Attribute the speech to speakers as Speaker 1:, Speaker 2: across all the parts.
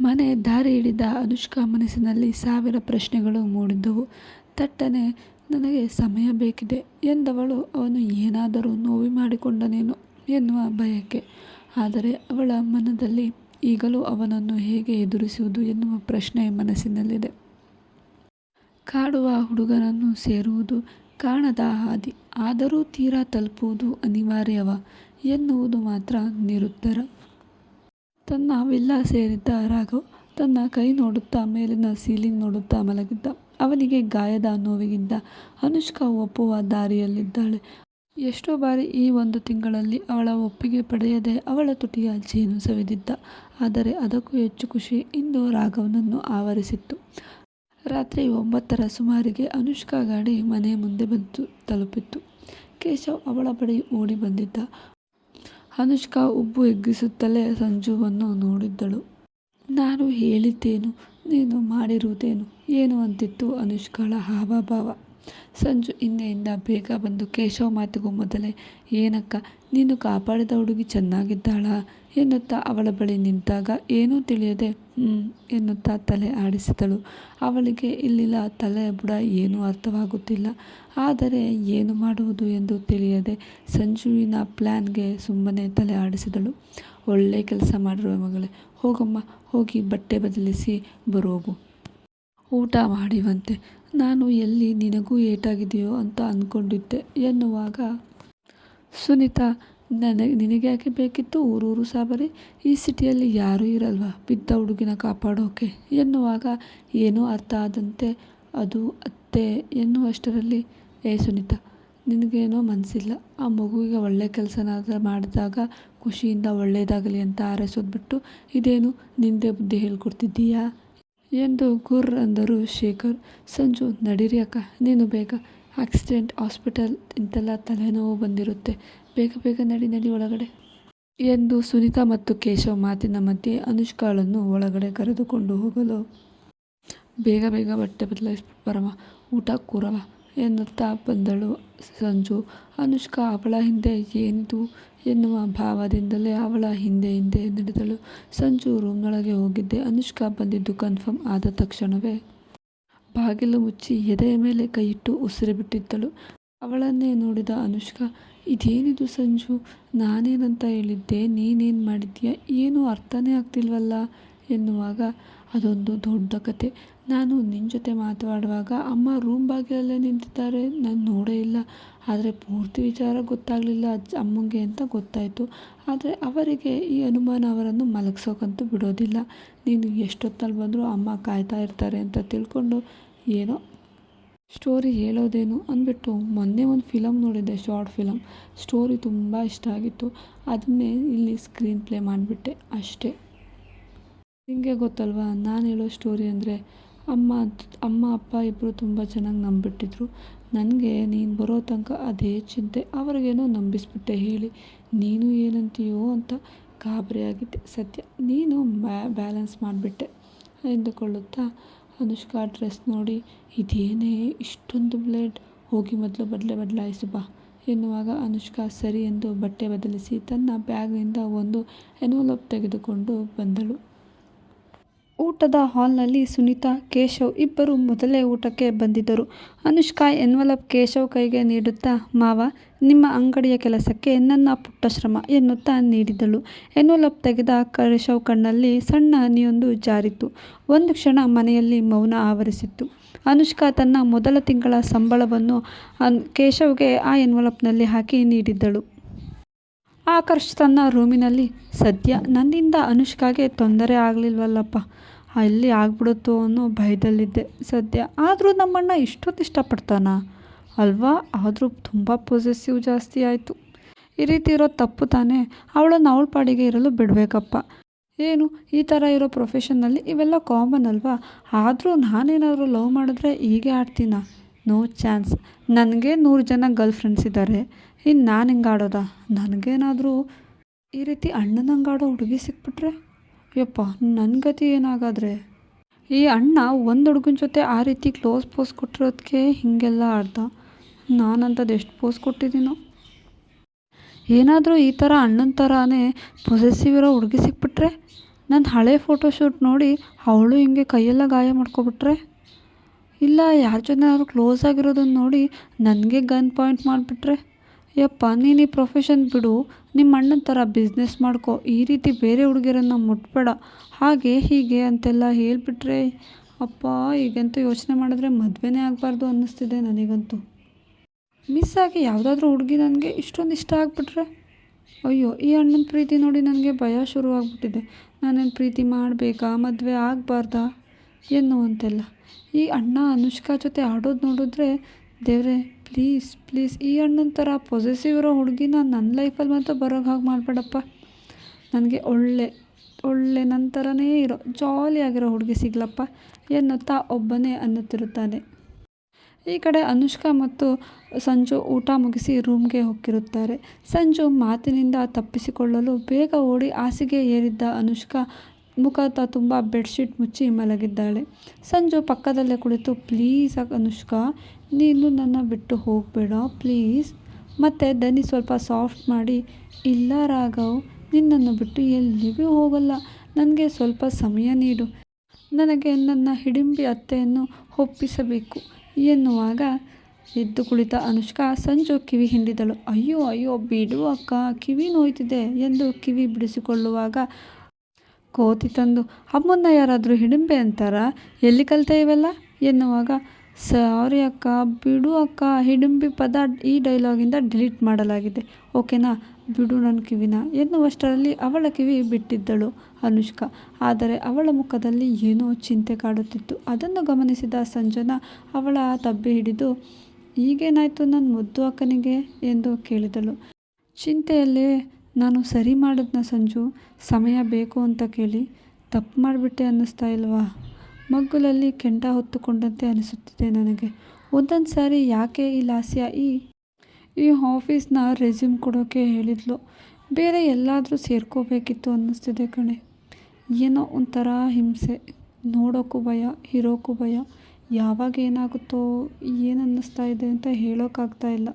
Speaker 1: ಮನೆ ದಾರಿ ಹಿಡಿದ ಅನುಷ್ಕಾ ಮನಸ್ಸಿನಲ್ಲಿ ಸಾವಿರ ಪ್ರಶ್ನೆಗಳು ಮೂಡಿದ್ದವು. ತಟ್ಟನೆ, ನನಗೆ ಸಮಯ ಬೇಕಿದೆ ಎಂದವಳು, ಅವನು ಏನಾದರೂ ನೋವಿ ಮಾಡಿಕೊಂಡನೇನೋ ಎನ್ನುವ ಭಯಕ್ಕೆ. ಆದರೆ ಅವಳ ಮನದಲ್ಲಿ ಈಗಲೂ ಅವನನ್ನು ಹೇಗೆ ಎದುರಿಸುವುದು ಎನ್ನುವ ಪ್ರಶ್ನೆ ಮನಸ್ಸಿನಲ್ಲಿದೆ. ಕಾಡುವ ಹುಡುಗನನ್ನು ಸೇರುವುದು ಕಾಣದ ಹಾದಿ. ಆದರೂ ತೀರಾ ತಲುಪುವುದು ಅನಿವಾರ್ಯವ ಎನ್ನುವುದು ಮಾತ್ರ ನಿರುತ್ತರ. ತನ್ನ ವಿಲ್ಲಾ ಸೇರಿದ್ದ ರಾಘವ್ ತನ್ನ ಕೈ ನೋಡುತ್ತಾ ಮೇಲಿನ ಸೀಲಿಂಗ್ ನೋಡುತ್ತಾ ಮಲಗಿದ್ದ. ಅವನಿಗೆ ಗಾಯದ ನೋವಿಗಿಂತ ಅನುಷ್ಕಾ ಒಪ್ಪುವ ದಾರಿಯಲ್ಲಿದ್ದಾಳೆ. ಎಷ್ಟೋ ಬಾರಿ ಈ ಒಂದು ತಿಂಗಳಲ್ಲಿ ಅವಳ ಒಪ್ಪಿಗೆ ಪಡೆಯದೆ ಅವಳ ತುಟಿಯ ಜೇನು ಸವಿದಿದ್ದ. ಆದರೆ ಅದಕ್ಕೂ ಹೆಚ್ಚು ಖುಷಿ ಇಂದು ರಾಘವನನ್ನು ಆವರಿಸಿತ್ತು. ರಾತ್ರಿ ಒಂಬತ್ತರ ಸುಮಾರಿಗೆ ಅನುಷ್ಕಾ ಗಾಡಿ ಮನೆ ಮುಂದೆ ಬಂದು ತಲುಪಿತ್ತು. ಕೇಶವ್ ಅವಳ ಬಳಿ ಓಡಿ ಬಂದಿದ್ದ. ಅನುಷ್ಕಾ ಉಬ್ಬು ಎಗ್ಗಿಸುತ್ತಲೇ ಸಂಜುವನ್ನು ನೋಡಿದ್ದಳು ನಾನು ಹೇಳಿದ್ದೇನು ನೀನು ಮಾಡಿರುವುದೇನು ಏನು ಅಂತಿತ್ತು ಅನುಷ್ಕಾಳ ಹಾವಭಾವ. ಸಂಜು ಹಿಂದೆಯಿಂದ ಬೇಗ ಬಂದು ಕೇಶವ ಮಾತಿಗೂ ಮೊದಲೇ, ಏನಕ್ಕ, ನೀನು ಕಾಪಾಡಿದ ಹುಡುಗಿ ಚೆನ್ನಾಗಿದ್ದಾಳಾ ಎನ್ನುತ್ತಾ ಅವಳ ಬಳಿ ನಿಂತಾಗ, ಏನೂ ತಿಳಿಯದೆ ಹ್ಞೂ ಎನ್ನುತ್ತಾ ತಲೆ ಆಡಿಸಿದಳು. ಅವಳಿಗೆ ಇಲ್ಲಿಲ್ಲ, ತಲೆ ಬುಡ ಏನೂ ಅರ್ಥವಾಗುತ್ತಿಲ್ಲ. ಆದರೆ ಏನು ಮಾಡುವುದು ಎಂದು ತಿಳಿಯದೆ ಸಂಜುವಿನ ಪ್ಲ್ಯಾನ್ಗೆ ಸುಮ್ಮನೆ ತಲೆ ಆಡಿಸಿದಳು. ಒಳ್ಳೆ ಕೆಲಸ ಮಾಡಿರುವ ಮಗಳೇ. ಹೋಗಮ್ಮ, ಹೋಗಿ ಬಟ್ಟೆ ಬದಲಿಸಿ ಬರೋಗು. ಊಟ ಮಾಡಿವಂತೆ. ನಾನು ಎಲ್ಲಿ ನಿನಗೂ ಏಟಾಗಿದೆಯೋ ಅಂತ ಅಂದ್ಕೊಂಡಿದ್ದೆ. ಎನ್ನುವಾಗ, ಸುನೀತಾ, ನನಗೆ ನಿನಗ್ಯಾಕೆ ಬೇಕಿತ್ತು? ಊರೂರು ಸಾಬರಿ. ಈ ಸಿಟಿಯಲ್ಲಿ ಯಾರೂ ಇರಲ್ವಾ? ಬಿದ್ದ ಹುಡುಗಿನ ಕಾಪಾಡೋಕೆ? ಎನ್ನುವಾಗ, ಏನೂ ಅರ್ಥ ಆದಂತೆ ಅದು ಅತ್ತೆ ಎನ್ನುವಷ್ಟರಲ್ಲಿ, ಏ ಸುನೀತಾ, ನಿನಗೇನೋ ಮನಸ್ಸಿಲ್ಲ ಆ ಮಗುವಿಗೆ ಒಳ್ಳೆ ಕೆಲಸನಾದ್ರೆ ಮಾಡಿದಾಗ, ಖುಷಿಯಿಂದ ಒಳ್ಳೆಯದಾಗಲಿ ಅಂತ ಹಾರೈಸೋದ್ಬಿಟ್ಟು ಇದೇನು ನಿಂದೆ ಬುದ್ಧಿ ಹೇಳ್ಕೊಡ್ತಿದ್ದೀಯಾ? ಎಂದು ಗುರ್ ಅಂದರು ಶೇಖರ್. ಸಂಜು, ನಡೀರಿ ಅಕ್ಕ ನೀನು ಬೇಗ. ಆಕ್ಸಿಡೆಂಟ್ ಹಾಸ್ಪಿಟಲ್ ಇಂತೆಲ್ಲ ತಲೆನೋವು ಬಂದಿರುತ್ತೆ. ಬೇಗ ಬೇಗ ನಡಿ ನಡಿ ಒಳಗಡೆ. ಎಂದು ಸುನೀತಾ ಮತ್ತು ಕೇಶವ್ ಮಾತಿನ ಮಧ್ಯೆ ಅನುಷ್ಕಾಳನ್ನು ಒಳಗಡೆ ಕರೆದುಕೊಂಡು ಹೋಗಲು, ಬೇಗ ಬೇಗ ಬಟ್ಟೆ ಬದಲಾಯಿಸ್ಬಿಟ್ಟು ಬರವ, ಊಟ ಕೂರವ ಎನ್ನುತ್ತಾ ಬಂದಳು ಸಂಜು. ಅನುಷ್ಕಾ ಅವಳ ಹಿಂದೆ ಏನಿದು ಎನ್ನುವ ಭಾವದಿಂದಲೇ ಅವಳ ಹಿಂದೆ ಹಿಂದೆ ನಡೆದಳು. ಸಂಜು ರೂಮ್ನೊಳಗೆ ಹೋಗಿದ್ದೆ. ಅನುಷ್ಕಾ ಬಂದಿದ್ದು ಕನ್ಫರ್ಮ್ ಆದ ತಕ್ಷಣವೇ. ಬಾಗಿಲು ಮುಚ್ಚಿ ಎದೆಯ ಮೇಲೆ ಕೈಯಿಟ್ಟು ಉಸಿರು ಬಿಟ್ಟಿದ್ದಳು. ಅವಳನ್ನೇ ನೋಡಿದ ಅನುಷ್ಕಾ, ಇದೇನಿದು ಸಂಜು? ನಾನೇನಂತ ಹೇಳಿದ್ದೆ? ನೀನೇನು ಮಾಡಿದ್ಯಾ? ಏನೂ ಅರ್ಥನೇ ಆಗ್ತಿಲ್ವಲ್ಲ? ಎನ್ನುವಾಗ ಅದೊಂದು ದೊಡ್ಡ ಕಥೆ. ನಾನು ನಿನ್ನ ಜೊತೆ ಮಾತಾಡುವಾಗ ಅಮ್ಮ ರೂಮ್ ಬಾಗಿಲಲ್ಲೇ ನಿಂತಿದ್ದಾರೆ ನಾನು ನೋಡೇ ಇಲ್ಲ. ಆದರೆ ಪೂರ್ತಿ ವಿಚಾರ ಗೊತ್ತಾಗ್ಲಿಲ್ಲ ಅಮ್ಮಂಗೆ ಅಂತ ಗೊತ್ತಾಯಿತು ಆದರೆ ಅವರಿಗೆ ಈ ಅನುಮಾನ ಅವರನ್ನು ಮಲಗಿಸೋಕಂತೂ ಬಿಡೋದಿಲ್ಲ. ನೀನು ಎಷ್ಟೊತ್ತಲ್ಲಿ ಬಂದರೂ ಅಮ್ಮ ಕಾಯ್ತಾ ಇರ್ತಾರೆ ಅಂತ ತಿಳ್ಕೊಂಡು ಏನೋ ಸ್ಟೋರಿ ಹೇಳೋದೇನು ಅಂದ್ಬಿಟ್ಟು ಮೊನ್ನೆ ಒಂದು ಫಿಲಮ್ ನೋಡಿದ್ದೆ ಶಾರ್ಟ್ ಫಿಲಮ್. ಸ್ಟೋರಿ ತುಂಬ ಇಷ್ಟ ಆಗಿತ್ತು. ಅದನ್ನೇ ಇಲ್ಲಿ ಸ್ಕ್ರೀನ್ ಪ್ಲೇ ಮಾಡಿಬಿಟ್ಟೆ ಅಷ್ಟೇ. ನಿಂಗೆ ಗೊತ್ತಲ್ವಾ? ನಾನು ಹೇಳೋ ಸ್ಟೋರಿ ಅಂದರೆ ಅಮ್ಮ ಅಮ್ಮ, ಅಪ್ಪ ಇಬ್ಬರು ತುಂಬ ಚೆನ್ನಾಗಿ ನಂಬಿಟ್ಟಿದ್ರು ನನಗೆ ನೀನು ಬರೋ ತನಕ ಅದೇ ಚಿಂತೆ. ಅವ್ರಿಗೇನೋ ನಂಬಿಸ್ಬಿಟ್ಟೆ ಹೇಳಿ. ನೀನು ಏನಂತೀಯೋ ಅಂತ ಗಾಬರಿಯಾಗಿದ್ದೆ ಸತ್ಯ, ನೀನು ಬ್ಯಾಲೆನ್ಸ್ ಮಾಡಿಬಿಟ್ಟೆ. ಎಂದುಕೊಳ್ಳುತ್ತಾ ಅನುಷ್ಕಾ ಡ್ರೆಸ್ ನೋಡಿ, ಇದೇನೇ ಇಷ್ಟೊಂದು ಬ್ಲೇಡ್? ಹೋಗಿ ಮೊದಲು ಬದಲೆ ಬದಲಾಯಿಸು ಬಾ. ಎನ್ನುವಾಗ ಅನುಷ್ಕಾ ಸರಿ ಎಂದು ಬಟ್ಟೆ ಬದಲಿಸಿ ತನ್ನ ಬ್ಯಾಗ್ನಿಂದ ಒಂದು ಎನ್ವಲಪ್ ತೆಗೆದುಕೊಂಡು ಬಂದಳು. ಊಟದ ಹಾಲ್ನಲ್ಲಿ ಸುನಿತಾ, ಕೇಶವ್ ಇಬ್ಬರು ಮೊದಲೇ ಊಟಕ್ಕೆ ಬಂದಿದ್ದರು. ಅನುಷ್ಕಾ ಎನ್ವಲಪ್ ಕೇಶವ್ ಕೈಗೆ ನೀಡುತ್ತಾ ಮಾವ, ನಿಮ್ಮ ಅಂಗಡಿಯ ಕೆಲಸಕ್ಕೆ ನನ್ನ ಪುಟ್ಟ ಶ್ರಮ ಎನ್ನುತ್ತಾ ನೀಡಿದಳು. ಎನ್ವಲಪ್ ತೆಗೆದ ಕೇಶವ್ ಕಣ್ಣಲ್ಲಿ ಸಣ್ಣ ಹನಿಯೊಂದು ಜಾರಿತು. ಒಂದು ಕ್ಷಣ ಮನೆಯಲ್ಲಿ ಮೌನ ಆವರಿಸಿತ್ತು. ಅನುಷ್ಕಾ ತನ್ನ ಮೊದಲ ತಿಂಗಳ ಸಂಬಳವನ್ನು ಕೇಶವ್ಗೆ ಆ ಎನ್ವಲಪ್ನಲ್ಲಿ ಹಾಕಿ ನೀಡಿದಳು. ಆಕರ್ಷ್ ತನ್ನ ರೂಮಿನಲ್ಲಿ, ಸದ್ಯ ನನ್ನಿಂದ ಅನುಷ್ಕಾಗೆ ತೊಂದರೆ ಆಗಲಿಲ್ವಲ್ಲಪ್ಪ, ಎಲ್ಲಿ ಆಗ್ಬಿಡುತ್ತೋ ಅನ್ನೋ ಭಯದಲ್ಲಿದ್ದೆ ಸದ್ಯ. ಆದರೂ ನಮ್ಮಣ್ಣ ಇಷ್ಟೊತ್ತು ಇಷ್ಟಪಡ್ತಾನಾ ಅಲ್ವಾ ಆದರೂ ತುಂಬ ಪೊಸೆಸಿವ್ ಜಾಸ್ತಿ ಆಯಿತು ಈ ರೀತಿ ಇರೋ ತಪ್ಪು ತಾನೇ ಅವಳನ್ನು ಅವಳ ಪಾಡಿಗೆ ಇರಲು ಬಿಡಬೇಕಪ್ಪ ಏನು, ಈ ಥರ ಇರೋ ಪ್ರೊಫೆಷನ್ನಲ್ಲಿ ಇವೆಲ್ಲ ಕಾಮನ್ ಅಲ್ವಾ ಆದರೂ ನಾನೇನಾದರೂ ಲವ್ ಮಾಡಿದ್ರೆ ಹೀಗೆ ಆಡ್ತೀನಾ ನೋ ಚಾನ್ಸ್. ನನಗೆ ನೂರು ಜನ ಗರ್ಲ್ ಫ್ರೆಂಡ್ಸ್ ಇದ್ದಾರೆ. ಇನ್ನು ನಾನು ಹಿಂಗೆ ಆಡೋದಾ ನನಗೇನಾದರೂ ಈ ರೀತಿ ಅಣ್ಣನಂಗೆ ಆಡೋ ಹುಡುಗಿ ಸಿಕ್ಬಿಟ್ರೆ ಯಪ್ಪ ನನ್ನ ಗತಿ ಏನಾಗಾದ್ರೆ. ಈ ಅಣ್ಣ ಒಂದು ಹುಡುಗನ ಜೊತೆ ಆ ರೀತಿ ಕ್ಲೋಸ್ ಪೋಸ್ ಕೊಟ್ಟಿರೋದಕ್ಕೆ ಹೀಗೆಲ್ಲ ಆಡ್ದ. ನಾನಂಥದ್ದು ಎಷ್ಟು ಪೋಸ್ ಕೊಟ್ಟಿದ್ದೀನೋ. ಏನಾದರೂ ಈ ಥರ ಅಣ್ಣನ ಥರನೇ ಪೊಸೆಸಿವ್ ಇರೋ ಹುಡುಗಿ ಸಿಕ್ಬಿಟ್ರೆ ನನ್ನ ಹಳೆ ಫೋಟೋಶೂಟ್ ನೋಡಿ ಅವಳು ಹಿಂಗೆ ಕೈಯೆಲ್ಲ ಗಾಯ ಮಾಡ್ಕೊಬಿಟ್ರೆ ಇಲ್ಲ, ಯಾರ ಜೊತೆನಾದ್ರು ಕ್ಲೋಸ್ ಆಗಿರೋದನ್ನು ನೋಡಿ ನನಗೆ ಗನ್ ಪಾಯಿಂಟ್ ಮಾಡಿಬಿಟ್ರೆ ಯಪ್ಪ, ನೀನು ಈ ಪ್ರೊಫೆಷನ್ ಬಿಡು. ನಿಮ್ಮ ಅಣ್ಣನ ಥರ ಬಿಸ್ನೆಸ್ ಮಾಡ್ಕೊ. ಈ ರೀತಿ ಬೇರೆ ಹುಡುಗಿರನ್ನ ಮುಟ್ಬೇಡ. ಹಾಗೆ ಹೀಗೆ ಅಂತೆಲ್ಲ ಹೇಳಿಬಿಟ್ರೆ ಅಪ್ಪ, ಈಗಂತೂ ಯೋಚನೆ ಮಾಡಿದ್ರೆ ಮದುವೆನೇ ಆಗಬಾರ್ದು ಅನ್ನಿಸ್ತಿದೆ ನನಗಂತೂ. ಮಿಸ್ ಆಗಿ ಯಾವುದಾದ್ರೂ ಹುಡುಗಿ ನನಗೆ ಇಷ್ಟೊಂದು ಇಷ್ಟ ಆಗಿಬಿಟ್ರೆ? ಅಯ್ಯೋ, ಈ ಅಣ್ಣನ ಪ್ರೀತಿ ನೋಡಿ ನನಗೆ ಭಯ ಶುರುವಾಗ್ಬಿಟ್ಟಿದೆ ನಾನೇನು ಪ್ರೀತಿ ಮಾಡಬೇಕಾ? ಮದುವೆ ಆಗಬಾರ್ದಾ? ಎನ್ನುವಂತೆಲ್ಲ. ಈ ಅಣ್ಣ ಅನುಷ್ಕಾ ಜೊತೆ ಆಡೋದು ನೋಡಿದ್ರೆ ದೇವರೇ ಪ್ಲೀಸ್ ಪ್ಲೀಸ್ ಈ ಅಣ್ಣನ ಥರ ಪೊಸೆಸಿವ್ ಇರೋ ಹುಡುಗಿನ ನನ್ನ ಲೈಫಲ್ಲಿ ಮಾತ್ರ ಬರೋಕ್ಕೆ ಹಾಗೆ ಮಾಡಬೇಡಪ್ಪ. ನನಗೆ ಒಳ್ಳೆ ಒಳ್ಳೆ ನನ್ನ ಥರನೇ ಇರೋ ಜಾಲಿಯಾಗಿರೋ ಹುಡುಗಿ ಸಿಗ್ಲಪ್ಪ ಎನ್ನುತ್ತಾ ಒಬ್ಬನೇ ಅನ್ನುತ್ತಿರುತ್ತಾನೆ. ಈ ಕಡೆ ಅನುಷ್ಕಾ ಮತ್ತು ಸಂಜು ಊಟ ಮುಗಿಸಿ ರೂಮ್ಗೆ ಹೋಗಿರುತ್ತಾರೆ ಸಂಜು ಮಾತಿನಿಂದ ತಪ್ಪಿಸಿಕೊಳ್ಳಲು ಬೇಗ ಓಡಿ ಹಾಸಿಗೆ ಏರಿದ್ದ ಅನುಷ್ಕಾ ಮುಖ ತುಂಬ ಬೆಡ್ಶೀಟ್ ಮುಚ್ಚಿ ಮಲಗಿದ್ದಾಳೆ. ಸಂಜು ಪಕ್ಕದಲ್ಲೇ ಕುಳಿತು, ಪ್ಲೀಸ್ ಅನುಷ್ಕಾ, ನೀನು ನನ್ನ ಬಿಟ್ಟು ಹೋಗಬೇಡ, ಪ್ಲೀಸ್. ಮತ್ತು ದನಿ ಸ್ವಲ್ಪ ಸಾಫ್ಟ್ ಮಾಡಿ, ಇಲ್ಲ ರಾಘವ್, ನಿನ್ನನ್ನು ಬಿಟ್ಟು ಎಲ್ಲಿಗೂ ಹೋಗಲ್ಲ. ನನಗೆ ಸ್ವಲ್ಪ ಸಮಯ ನೀಡು. ನನಗೆ ನನ್ನ ಹಿಡಿಂಬಿ ಅತ್ತೆಯನ್ನು ಒಪ್ಪಿಸಬೇಕು. ಎನ್ನುವಾಗ ಎದ್ದು ಕುಳಿತ ಅನುಷ್ಕಾ, ಸಂಜು ಕಿವಿ ಹಿಂಡಿದಳು. ಅಯ್ಯೋ ಅಯ್ಯೋ, ಬಿಡು ಅಕ್ಕ, ಕಿವಿ ನೋಯ್ತಿದೆ ಎಂದು ಕಿವಿ ಬಿಡಿಸಿಕೊಳ್ಳುವಾಗ ಕೋತಿ ತಂದು, ಅಮ್ಮನ್ನ ಯಾರಾದರೂ ಹಿಡಿಂಬೆ ಅಂತಾರ? ಎಲ್ಲಿ ಕಲಿತೆ ಇವೆಲ್ಲ? ಎನ್ನುವಾಗ, ಸಾರಿ ಅಕ್ಕ, ಬಿಡು ಅಕ್ಕ, ಹಿಡಿಂಬಿ ಪದ ಈ ಡೈಲಾಗಿಂದ ಡಿಲೀಟ್ ಮಾಡಲಾಗಿದೆ. ಓಕೆನಾ? ಬಿಡು ನನ್ನ ಕಿವಿನ. ಎನ್ನುವಷ್ಟರಲ್ಲಿ ಅವಳ ಕಿವಿ ಬಿಟ್ಟಿದ್ದಳು ಅನುಷ್ಕಾ. ಆದರೆ ಅವಳ ಮುಖದಲ್ಲಿ ಏನೋ ಚಿಂತೆ ಕಾಡುತ್ತಿತ್ತು. ಅದನ್ನು ಗಮನಿಸಿದ ಸಂಜನಾ ಅವಳ ತಬ್ಬಿ ಹಿಡಿದು, ಈಗೇನಾಯಿತು ನನ್ನ ಮುದ್ದು ಅಕ್ಕನಿಗೆ? ಎಂದು ಕೇಳಿದಳು. ಚಿಂತೆಯಲ್ಲೇ ನಾನು ಸರಿ ಮಾಡಿದ್ನ ಸಂಜು, ಸಮಯ ಬೇಕು ಅಂತ ಕೇಳಿ, ತಪ್ಪು ಮಾಡಿಬಿಟ್ಟೆ ಅನ್ನಿಸ್ತಾ ಇಲ್ವಾ? ಮಗ್ಗುಲಲ್ಲಿ ಕೆಂಡ ಹೊತ್ತುಕೊಂಡಂತೆ ಅನಿಸುತ್ತಿದೆ ನನಗೆ. ಒಂದೊಂದು ಸಾರಿ ಯಾಕೆ ಈ ಲಾಸ್ಯ ಈ ಈ ಆಫೀಸ್ನ ರೆಸ್ಯೂಮ್ ಕೊಡೋಕೆ ಹೇಳಿದ್ಲು. ಬೇರೆ ಎಲ್ಲಾದರೂ ಸೇರ್ಕೋಬೇಕಿತ್ತು ಅನ್ನಿಸ್ತಿದೆ ಕಣೆ. ಏನೋ ಒಂಥರ ಹಿಂಸೆ. ನೋಡೋಕ್ಕೂ ಭಯ ಇರೋಕ್ಕೂ ಭಯ. ಯಾವಾಗ ಏನಾಗುತ್ತೋ, ಏನು ಅನ್ನಿಸ್ತಾ ಇದೆ ಅಂತ ಹೇಳೋಕ್ಕಾಗ್ತಾ ಇಲ್ಲ.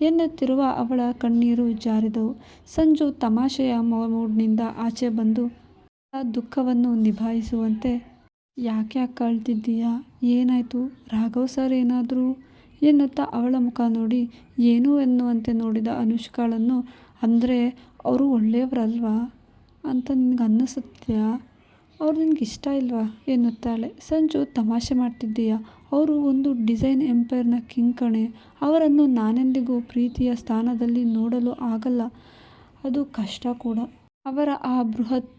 Speaker 1: ಎನ್ನುತ್ತಿರುವ ಅವಳ ಕಣ್ಣೀರು ಜಾರಿದವು. ಸಂಜು ತಮಾಷೆಯ ಮೂಡ್ನಿಂದ ಆಚೆ ಬಂದು ದುಃಖವನ್ನು ನಿಭಾಯಿಸುವಂತೆ ಯಾಕೆ ಕಳ್ತಿದ್ದೀಯಾ ಏನಾಯಿತು? ರಾಘವ್ ಸರ್ ಏನಾದರೂ? ಎನ್ನುತ್ತಾ ಅವಳ ಮುಖ ನೋಡಿ, ಏನು ಎನ್ನುವಂತೆ ನೋಡಿದ ಅನುಷ್ಕಾಳನ್ನು, ಅಂದರೆ ಅವರು ಒಳ್ಳೆಯವರಲ್ವಾ? ಅಂತ ನಿನಗೆ ಅನ್ನಿಸುತ್ತ್ಯಾ ಅವ್ರು ನಿನಗೆ ಇಷ್ಟ ಇಲ್ವಾ? ಎನ್ನುತ್ತಾಳೆ. ಸಂಜು, ತಮಾಷೆ ಮಾಡ್ತಿದ್ದೀಯಾ? ಅವರು ಒಂದು ಡಿಸೈನ್ ಎಂಪೈರ್ನ ಕಿಂಗ್ ಕಣೆ. ಅವರನ್ನು ನಾನೆಂದಿಗೂ ಪ್ರೀತಿಯ ಸ್ಥಾನದಲ್ಲಿ ನೋಡಲು ಆಗಲ್ಲ. ಅದು ಕಷ್ಟ ಕೂಡ. ಅವರ ಆ ಬೃಹತ್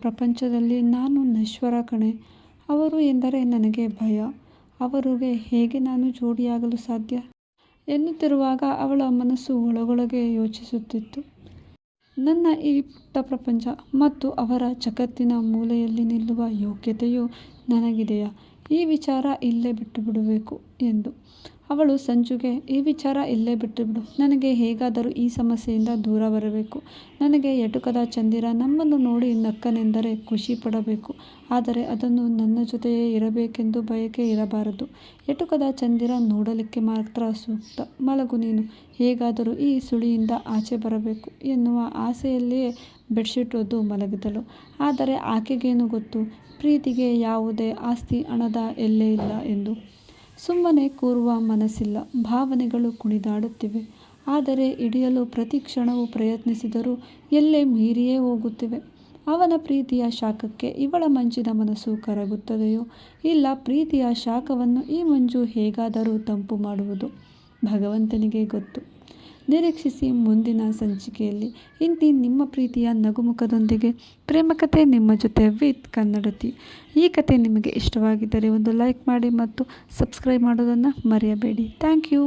Speaker 1: ಪ್ರಪಂಚದಲ್ಲಿ ನಾನು ನಶ್ವರ ಕಣೆ. ಅವರು ಎಂದರೆ ನನಗೆ ಭಯ. ಅವರಿಗೆ ಹೇಗೆ ನಾನು ಜೋಡಿಯಾಗಲು ಸಾಧ್ಯ? ಎನ್ನುತ್ತಿರುವಾಗ ಅವಳ ಮನಸ್ಸು ಒಳಗೊಳಗೆ ಯೋಚಿಸುತ್ತಿತ್ತು. ನನ್ನ ಈ ಪುಟ್ಟ ಪ್ರಪಂಚ ಮತ್ತು ಅವರ ಜಗತ್ತಿನ ಮೂಲೆಯಲ್ಲಿ ನಿಲ್ಲುವ ಯೋಗ್ಯತೆಯು ನನಗಿದೆಯಾ? ಈ ವಿಚಾರ ಇಲ್ಲೇ ಬಿಟ್ಟು ಬಿಡಬೇಕು ಎಂದು ಅವಳು ಸಂಜುಗೆ, ಈ ವಿಚಾರ ಇಲ್ಲೇ ಬಿಟ್ಟುಬಿಡು ನನಗೆ ಹೇಗಾದರೂ ಈ ಸಮಸ್ಯೆಯಿಂದ ದೂರ ಬರಬೇಕು. ನನಗೆ ಎಟುಕದ ಚಂದಿರ ನಮ್ಮನ್ನು ನೋಡಿ ನಕ್ಕನೆಂದರೆ ಖುಷಿ ಪಡಬೇಕು. ಆದರೆ ಅದನ್ನು ನನ್ನ ಜೊತೆಯೇ ಇರಬೇಕೆಂದು ಬಯಕೆ ಇರಬಾರದು. ಎಟುಕದ ಚಂದಿರ ನೋಡಲಿಕ್ಕೆ ಮಾತ್ರ ಸೂಕ್ತ. ಮಲಗು ನೀನು. ಹೇಗಾದರೂ ಈ ಸುಳಿಯಿಂದ ಆಚೆ ಬರಬೇಕು. ಎನ್ನುವ ಆಸೆಯಲ್ಲಿಯೇ ಬೆಡ್ಶೀಟ್ ಒದ್ದು ಮಲಗಿದಳು. ಆದರೆ ಆಕೆಗೇನು ಗೊತ್ತು? ಪ್ರೀತಿಗೆ ಯಾವುದೇ ಆಸ್ತಿ ಹಣದ ಎಲ್ಲೇ ಇಲ್ಲ ಎಂದು. ಸುಮ್ಮನೆ ಕೂರುವ ಮನಸ್ಸಿಲ್ಲ. ಭಾವನೆಗಳು ಕುಣಿದಾಡುತ್ತಿವೆ. ಆದರೆ ಹಿಡಿಯಲು ಪ್ರತಿ ಕ್ಷಣವೂ ಪ್ರಯತ್ನಿಸಿದರೂ ಎಲ್ಲೇ ಮೀರಿಯೇ ಹೋಗುತ್ತಿವೆ. ಅವನ ಪ್ರೀತಿಯ ಶಾಖಕ್ಕೆ ಇವಳ ಮಂಜಿನ ಮನಸ್ಸು ಕರಗುತ್ತದೆಯೋ? ಇಲ್ಲ, ಪ್ರೀತಿಯ ಶಾಖವನ್ನು ಈ ಮಂಜು ಹೇಗಾದರೂ ತಂಪು ಮಾಡುವುದು? ಭಗವಂತನಿಗೆ ಗೊತ್ತು. ನಿರೀಕ್ಷಿಸಿ ಮುಂದಿನ ಸಂಚಿಕೆಯಲ್ಲಿ ಇಂತಿ ನಿಮ್ಮ ಪ್ರೀತಿಯ ನಗುಮುಖದೊಂದಿಗೆ ಪ್ರೇಮಕತೆ ನಿಮ್ಮ ಜೊತೆ ವಿತ್ ಕನ್ನಡತಿ. ಈ ಕತೆ ನಿಮಗೆ ಇಷ್ಟವಾಗಿದ್ದರೆ ಒಂದು ಲೈಕ್ ಮಾಡಿ ಮತ್ತು ಸಬ್ಸ್ಕ್ರೈಬ್ ಮಾಡೋದನ್ನು ಮರೆಯಬೇಡಿ. Thank you.